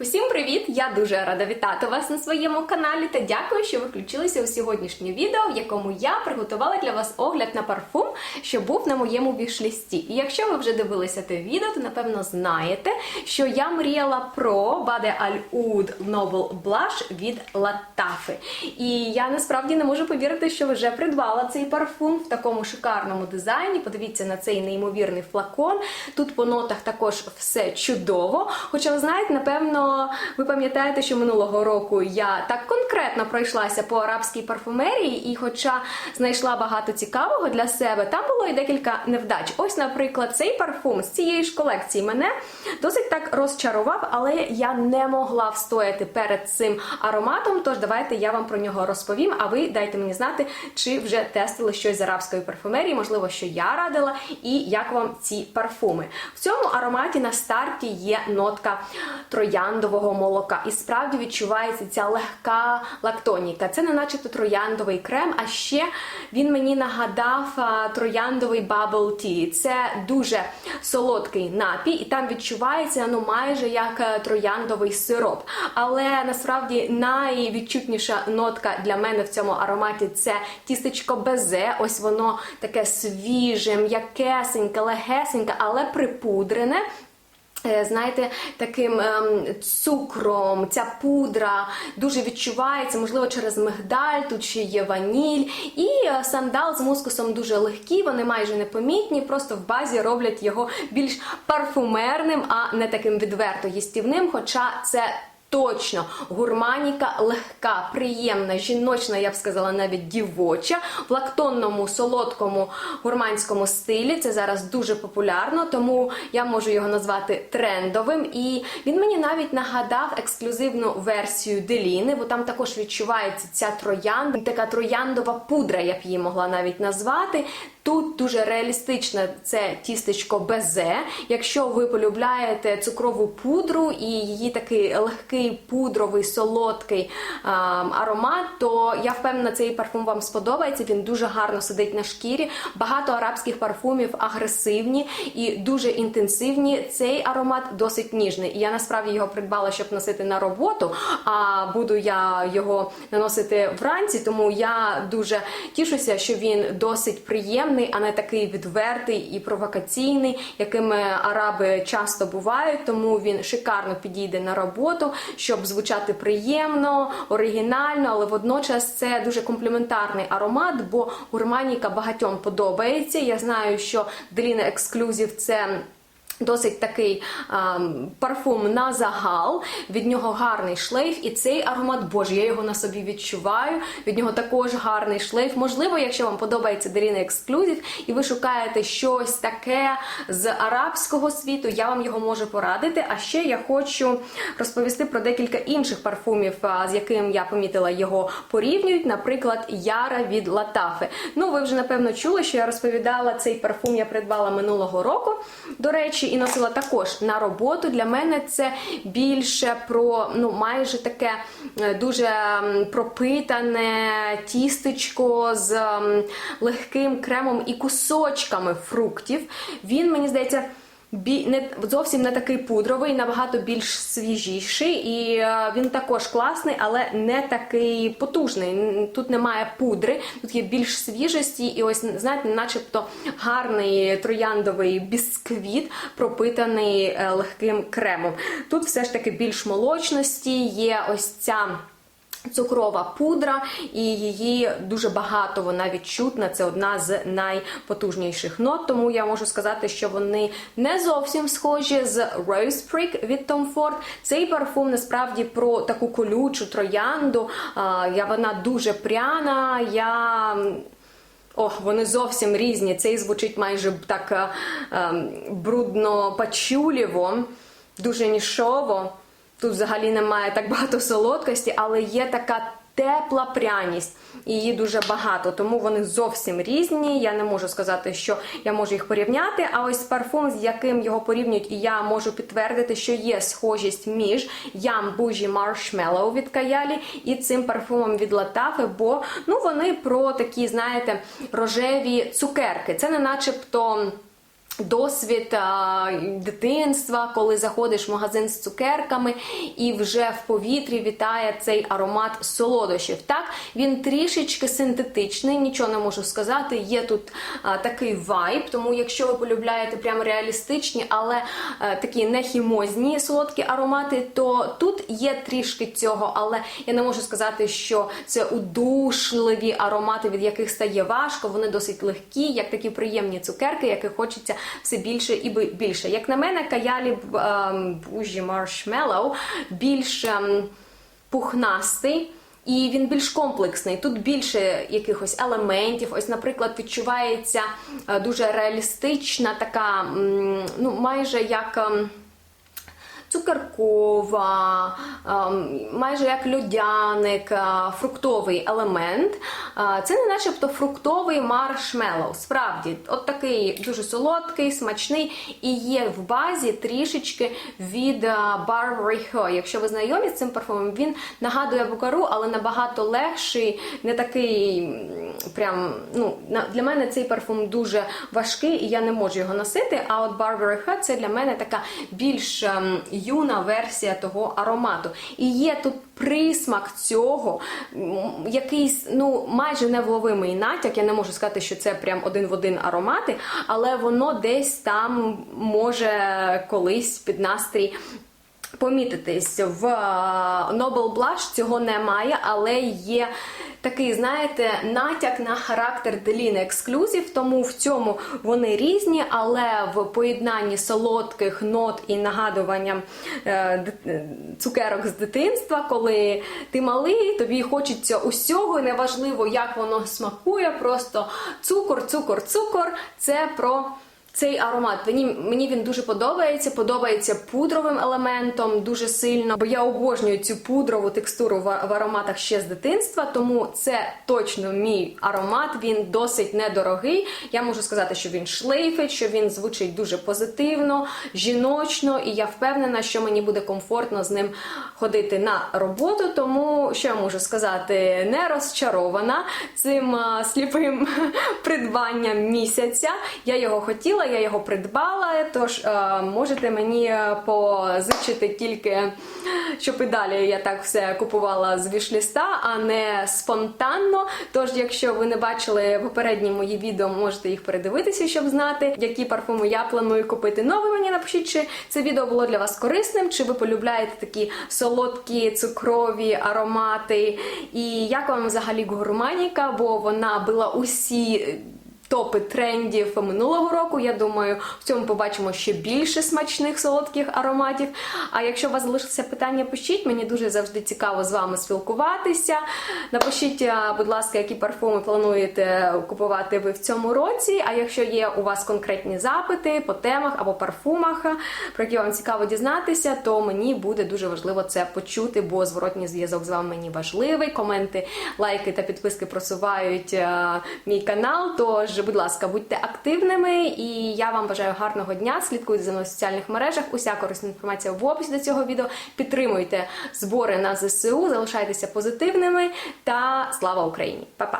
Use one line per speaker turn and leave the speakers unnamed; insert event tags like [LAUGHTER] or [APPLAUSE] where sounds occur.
Усім привіт! Я дуже рада вітати вас на своєму каналі та дякую, що ви включилися у сьогоднішнє відео, в якому я приготувала для вас огляд на парфум, що був на моєму вішлісті. І якщо ви вже дивилися те відео, то напевно знаєте, що я мріяла про Al Oud Novel Blush від Латафи. І я насправді не можу повірити, що вже придбала цей парфум в такому шикарному дизайні. Подивіться на цей неймовірний флакон. Тут по нотах також все чудово. Хоча ви знаєте, напевно, ви пам'ятаєте, що минулого року я так конкретно пройшлася по арабській парфумерії, і, хоча знайшла багато цікавого для себе, там було і декілька невдач. Ось, наприклад, цей парфум з цієї ж колекції мене досить так розчарував, але я не могла встояти перед цим ароматом. Тож давайте я вам про нього розповім. А ви дайте мені знати, чи вже тестили щось з арабської парфумерії, можливо, що я радила, і як вам ці парфуми. В цьому ароматі на старті є нотка трояндового молока. І справді відчувається ця легка лактоніка. Це не начебто трояндовий крем, а ще він мені нагадав трояндовий bubble tea. Це дуже солодкий напій, і там відчувається ну майже як е, трояндовий сироп. Але насправді найвідчутніша нотка для мене в цьому ароматі це тістечко безе. Ось воно таке свіже, м'якесеньке, легесеньке, але припудрене. Е, Знаєте, таким ем, цукром, ця пудра дуже відчувається, можливо, через мигдаль, тут ще є ваніль. І е, сандал з мускусом дуже легкі, вони майже непомітні, просто в базі роблять його більш парфумерним, а не таким відверто їстівним. Хоча це Точно, гурманіка легка, приємна, жіночна, я б сказала, навіть дівоча, в лактонному, солодкому гурманському стилі. Це зараз дуже популярно, тому я можу його назвати трендовим. І він мені навіть нагадав ексклюзивну версію Деліни, бо там також відчувається ця троянда, така трояндова пудра, я б її могла навіть назвати. Тут дуже реалістичне це тістечко безе. Якщо ви полюбляєте цукрову пудру і її такий легкий пудровий, солодкий а, аромат, то я впевнена, цей парфум вам сподобається. Він дуже гарно сидить на шкірі. Багато арабських парфумів агресивні і дуже інтенсивні. Цей аромат досить ніжний. І я насправді його придбала, щоб носити на роботу. А буду я його наносити вранці, тому я дуже тішуся, що він досить приємний а не такий відвертий і провокаційний, якими араби часто бувають. Тому він шикарно підійде на роботу, щоб звучати приємно, оригінально, але водночас це дуже компліментарний аромат, бо гурманіка багатьом подобається. Я знаю, що Деліна Ексклюзів це. Досить такий а, парфум на загал, від нього гарний шлейф, і цей аромат, боже, я його на собі відчуваю. Від нього також гарний шлейф. Можливо, якщо вам подобається Деліна Ексклюзив, і ви шукаєте щось таке з арабського світу, я вам його можу порадити. А ще я хочу розповісти про декілька інших парфумів, а, з яким я помітила його порівнюють. Наприклад, Яра від Латафи. Ну, ви вже напевно чули, що я розповідала цей парфум, я придбала минулого року. До речі і носила також на роботу. Для мене це більше про ну майже таке е, дуже пропитане тістечко з легким кремом і кусочками фруктів. Він, мені здається, Бі не зовсім не такий пудровий, набагато більш свіжіший, і е, він також класний, але не такий потужний. Тут немає пудри, тут є більш свіжості, і ось знаєте, начебто гарний трояндовий бісквіт, пропитаний е, легким кремом. Тут все ж таки більш молочності, є ось ця. Цукрова пудра, і її дуже багато вона відчутна. Це одна з найпотужніших нот. Тому я можу сказати, що вони не зовсім схожі з Rose Prick від Tom Ford. Цей парфум насправді про таку колючу троянду. Я вона дуже пряна. Я. Ох, вони зовсім різні. Цей звучить майже так брудно пачулєво, дуже нішово. Тут взагалі немає так багато солодкості, але є така тепла пряність, і її дуже багато, тому вони зовсім різні. Я не можу сказати, що я можу їх порівняти. А ось парфум, з яким його порівнюють, і я можу підтвердити, що є схожість між Bougie Marshmallow від Каялі і цим парфумом від Латафи, бо ну вони про такі, знаєте, рожеві цукерки. Це не начебто досвід а, дитинства, коли заходиш в магазин з цукерками і вже в повітрі вітає цей аромат солодощів. Так, він трішечки синтетичний, нічого не можу сказати. Є тут а, такий вайб, тому якщо ви полюбляєте прям реалістичні, але а, такі нехімозні солодкі аромати, то тут є трішки цього, але я не можу сказати, що це удушливі аромати, від яких стає важко. Вони досить легкі, як такі приємні цукерки, яких хочеться все більше і більше. Як на мене, каялі ем, бужі маршмеллоу більш ем, пухнастий. І він більш комплексний. Тут більше якихось елементів. Ось, наприклад, відчувається е, дуже реалістична, така, ну, майже як. Цукеркова, ем, майже як льодяник, е, фруктовий елемент. Е, Це не начебто фруктовий маршмеллоу. Справді, от такий дуже солодкий, смачний і є в базі трішечки від е, Burberry Her. Якщо ви знайомі з цим парфумом, він нагадує Букару, але набагато легший, не такий прям. Ну, для мене цей парфум дуже важкий і я не можу його носити. А от Burberry Her це для мене така більш ем, юна версія того аромату. І є тут присмак цього, якийсь ну майже невловимий натяк. Я не можу сказати, що це прям один в один аромати, але воно десь там може колись під настрій. Помітитись в е, Nobel Blush цього немає, але є такий, знаєте, натяк на характер Делін ексклюзив, тому в цьому вони різні, але в поєднанні солодких нот і нагадуванням е, е, цукерок з дитинства, коли ти малий, тобі хочеться усього, і неважливо, як воно смакує, просто цукор, цукор, цукор. Це про. Цей аромат мені, мені він дуже подобається. Подобається пудровим елементом дуже сильно, бо я обожнюю цю пудрову текстуру в, в ароматах ще з дитинства. Тому це точно мій аромат. Він досить недорогий. Я можу сказати, що він шлейфить, що він звучить дуже позитивно, жіночно, і я впевнена, що мені буде комфортно з ним ходити на роботу. Тому що я можу сказати, не розчарована цим сліпим [LAUGHS] придбанням місяця. Я його хотіла, я його придбала. Тож е, можете мені позичити тільки, щоб і далі я так все купувала з вішліста, а не спонтанно. Тож, якщо ви не бачили попередні мої відео, можете їх передивитися, щоб знати, які парфуми я планую купити. Ну, мені напишіть, чи це відео було для вас корисним, чи ви полюбляєте такі солодкі, цукрові аромати. І як вам взагалі гурманіка, бо вона була усі. Топи трендів минулого року. Я думаю, в цьому побачимо ще більше смачних солодких ароматів. А якщо у вас залишилися питання, пишіть. Мені дуже завжди цікаво з вами спілкуватися. Напишіть, будь ласка, які парфуми плануєте купувати ви в цьому році. А якщо є у вас конкретні запити по темах або парфумах, про які вам цікаво дізнатися, то мені буде дуже важливо це почути, бо зворотній зв'язок з вами мені важливий. Коменти, лайки та підписки просувають е, мій канал. Тож, будь ласка, будьте активними і я вам бажаю гарного дня. Слідкуйте за мною в соціальних мережах. Уся корисна інформація в описі до цього відео. Підтримуйте збори на ЗСУ, залишайтеся позитивними та слава Україні! Па-па!